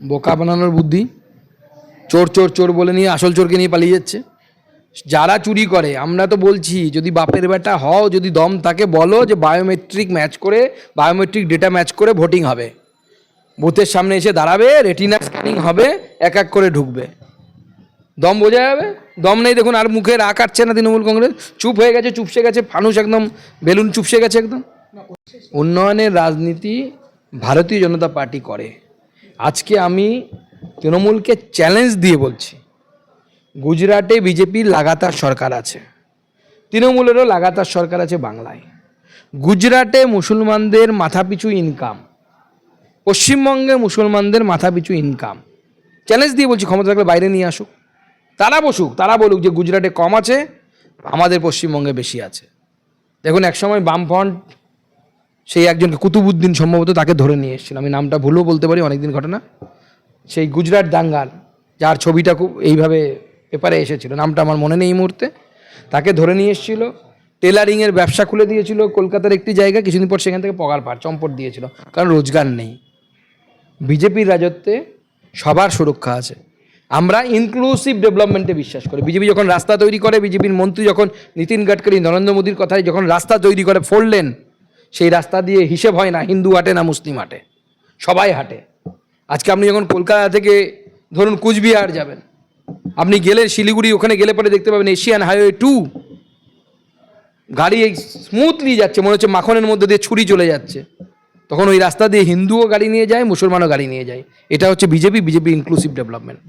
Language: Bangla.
বোকা বানানোর বুদ্ধি। চোর চোর চোর বলে নিয়ে আসল চোরকে নিয়ে পালিয়ে যাচ্ছে। যারা চুরি করে, আমরা তো বলছি, যদি বাপের বেটা হও, যদি দম থাকে বলো যে বায়োমেট্রিক ম্যাচ করে বায়োমেট্রিক ডেটা ম্যাচ করে ভোটিং হবে। বুথের সামনে এসে দাঁড়াবে রেটিনা স্ক্যানিং হবে, এক এক করে ঢুকবে। দম বোঝা যাবে? দম নেই দেখুন, আর মুখে রা কাটছে না তৃণমূল কংগ্রেস। চুপ হয়ে গেছে, চুপসে গেছে, ফানুস একদম, বেলুন চুপসে গেছে একদম। উন্নয়নের রাজনীতি ভারতীয় জনতা পার্টি করে। আজকে আমি তৃণমূলকে চ্যালেঞ্জ দিয়ে বলছি, গুজরাটে বিজেপির লাগাতার সরকার আছে, তৃণমূলেরও লাগাতার সরকার আছে বাংলায়। গুজরাটে মুসলমানদের মাথাপিছু ইনকাম পশ্চিমবঙ্গে মুসলমানদের মাথাপিছু ইনকাম চ্যালেঞ্জ দিয়ে বলছি, ক্ষমতা থাকলে বাইরে নিয়ে আসুক। তারা বসুক, তারা বলুক যে গুজরাটে কম আছে, আমাদের পশ্চিমবঙ্গে বেশি আছে। দেখুন, একসময় বামফ্রন্ট সেই একজনকে কুতুবুদ্দিন সম্ভবত তাকে ধরে নিয়ে এসেছিল। আমি নামটা ভুলও বলতে পারি, অনেকদিন ঘটনা। সেই গুজরাট দাঙ্গাল, যার ছবিটা খুব এইভাবে পেপারে এসেছিল, নামটা আমার মনে নেই এই মুহূর্তে। তাকে ধরে নিয়ে এসেছিল, টেলারিংয়ের ব্যবসা খুলে দিয়েছিল, কলকাতার একটি জায়গা কিছুদিন পর সেখান থেকে পগার পার, চম্পট দিয়েছিল, কারণ রোজগার নেই। বিজেপির রাজত্বে সবার সুরক্ষা আছে। আমরা ইনক্লুসিভ ডেভেলপমেন্টে বিশ্বাস করি। বিজেপি যখন রাস্তা তৈরি করে, বিজেপির মন্ত্রী যখন নীতিন গাডকারি, নরেন্দ্র মোদীর কথায় যখন রাস্তা তৈরি করে ফোর লেন সেই রাস্তা দিয়ে হিসেব হয় না, হিন্দু হাঁটে না মুসলিম হাঁটে। সবাই হাঁটে। আজকে আপনি যখন কলকাতা থেকে ধরুন কুচবিহার যাবেন, আপনি গেলে শিলিগুড়ি, ওখানে গেলে পরে দেখতে পাবেন এশিয়ান হাইওয়ে টু। গাড়ি এই স্মুথলি যাচ্ছে, মনে হচ্ছে মাখনের মধ্যে দিয়ে ছুরি চলে যাচ্ছে। তখন ওই রাস্তা দিয়ে হিন্দুও গাড়ি নিয়ে যায়, মুসলমানও গাড়ি নিয়ে যায়। এটা হচ্ছে বিজেপি বিজেপি ইনক্লুসিভ ডেভেলপমেন্ট